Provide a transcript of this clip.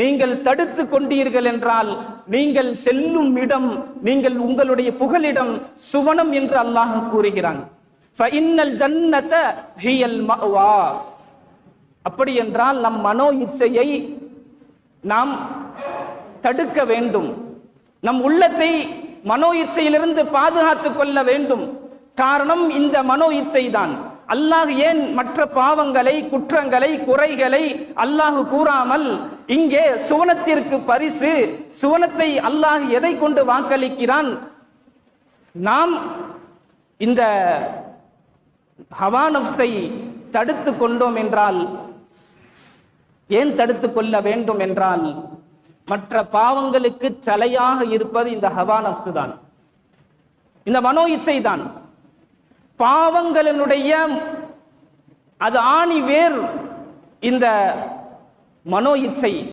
நீங்கள் தடுத்து கொண்டீர்கள் என்றால் நீங்கள் செல்லும் இடம் நீங்கள் உங்களுடைய புகலிடம் சுவனம் என்று அல்லாஹ் கூறுகிறான். ஜன்னத அப்படி என்றால் நம் மனோ இச்சையை நாம் தடுக்க வேண்டும். நம் உள்ளத்தை மனோ இச்சையிலிருந்து பாதுகாத்துக் கொள்ள வேண்டும். காரணம் இந்த மனோ இச்சை தான் அல்லாஹ் ஏன் மற்ற பாவங்களை குற்றங்களை குறைகளை அல்லாஹ் கூறாமல் இங்கே சுவனத்திற்கு பரிசு சுவனத்தை அல்லாஹ் எதை கொண்டு வாக்களிக்கிறான்? நாம் இந்த ஹவானப்ஸை தடுத்து கொண்டோம் என்றால் ஏன் தடுத்து கொள்ள வேண்டும் என்றால் மற்ற பாவங்களுக்கு தலையாக இருப்பது இந்த ஹவானப்சு தான் இந்த மனோ இச்சை தான் பாவங்களினுடைய அது ஆணி வேர் இந்த மனோ இச்சை.